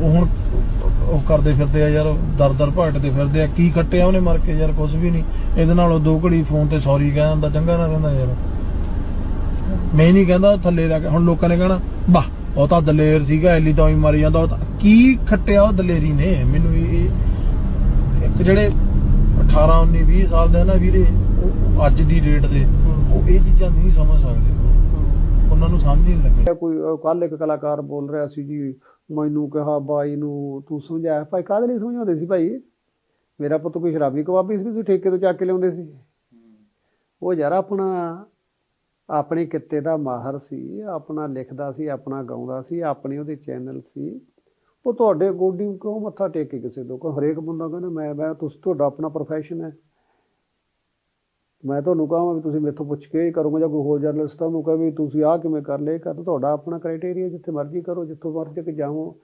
ਉਹ ਹੁਣ ਉਹ ਕਰਦੇ ਫਿਰਦੇ ਆ ਯਾਰ ਦਰ ਦਰ ਭਟਕਦੇ ਫਿਰਦੇ ਆ। ਕੀ ਕੱਟਿਆ ਉਹਨੇ ਮਰ ਕੇ ਯਾਰ ਕੁਝ ਵੀ ਨਹੀਂ। ਇਹਦੇ ਨਾਲ ਉਹ ਦੋ ਘੜੀ ਫੋਨ ਤੇ ਸੌਰੀ ਕਹਿ ਦਿੰਦਾ ਚੰਗਾ ਨਾ ਰਹਿੰਦਾ ਯਾਰ। ਮੈਂ ਨਹੀਂ ਕਹਿੰਦਾ ਥੱਲੇ ਲੱਗ ਹੁਣ ਲੋਕਾਂ ਨੇ ਕਹਿਣਾ ਵਾਹ ਉਹ ਤਾਂ ਦਲੇਰ ਸੀਗਾ ਐਲੀ ਤਾਂ ਹੀ ਮਰੀ ਜਾਂਦਾ। ਉਹ ਤਾਂ ਕੀ ਖੱਟਿਆ ਉਹ ਦਲੇਰੀ ਨੇ? ਮੈਨੂੰ ਇਹ ਜਿਹੜੇ 18 19 20 ਸਾਲ ਦੇ ਨਾ ਵੀਰੇ ਉਹ ਅੱਜ ਦੀ ਡੇਟ ਦੇ ਉਹ ਇਹ ਚੀਜ਼ਾਂ ਨਹੀਂ ਸਮਝ ਸਕਦੇ। ਉਹਨਾਂ ਨੂੰ ਸਮਝ ਹੀ ਨਹੀਂ ਲੱਗੀ। ਕੋਈ ਕੱਲ ਇੱਕ ਕਲਾਕਾਰ ਬੋਲ ਰਿਹਾ ਸੀ ਜੀ ਮੈਨੂੰ ਕਿਹਾ ਬਾਈ ਨੂੰ ਤੂੰ ਸਮਝਾਇਆ ਭਾਈ ਕਾਹਦੇ ਲਈ ਸਮਝਾਉਂਦੇ ਸੀ ਭਾਈ? ਮੇਰਾ ਪੁੱਤ ਕੋਈ ਸ਼ਰਾਬੀ ਕਬਾਬੀ ਸੀ ਤੁਸੀਂ ਠੇਕੇ ਤੋਂ ਚੱਕ ਕੇ ਲਿਆਉਂਦੇ ਸੀ। ਉਹ ਯਾਰ ਆਪਣਾ ਆਪਣੇ ਕਿੱਤੇ ਦਾ ਮਾਹਰ ਸੀ ਆਪਣਾ ਲਿਖਦਾ ਸੀ ਆਪਣਾ ਗਾਉਂਦਾ ਸੀ ਆਪਣੀ ਉਹਦੇ ਚੈਨਲ ਸੀ। ਉਹ ਤੁਹਾਡੇ ਗੋਡੀ ਕਿਉਂ ਮੱਥਾ ਟੇਕ ਕੇ ਕਿਸੇ ਤੋਂ? ਕੋ ਹਰੇਕ ਬੰਦਾ ਕਹਿੰਦਾ ਮੈਂ ਮੈਂ ਤੁਸੀਂ ਤੁਹਾਡਾ ਆਪਣਾ ਪ੍ਰੋਫੈਸ਼ਨ ਹੈ। ਮੈਂ ਤੁਹਾਨੂੰ ਕਹਾਂ ਵੀ ਤੁਸੀਂ ਮੇਥੋਂ ਪੁੱਛ ਕੇ ਕਰੋਗੇ ਜਾਂ ਕੋਈ ਹੋਰ ਜਰਨਲਿਸਟ ਨੂੰ ਕਹੇ ਵੀ ਤੁਸੀਂ ਆਹ ਕਿਵੇਂ ਕਰ ਲਏ ਕਰ ਤੁਹਾਡਾ ਆਪਣਾ ਕ੍ਰਾਈਟੇਰੀਆ ਜਿੱਥੇ ਮਰਜ਼ੀ ਕਰੋ, ਜਿੱਥੋਂ ਮਰਜ਼ੀ ਕਿ ਜਾਵੋ।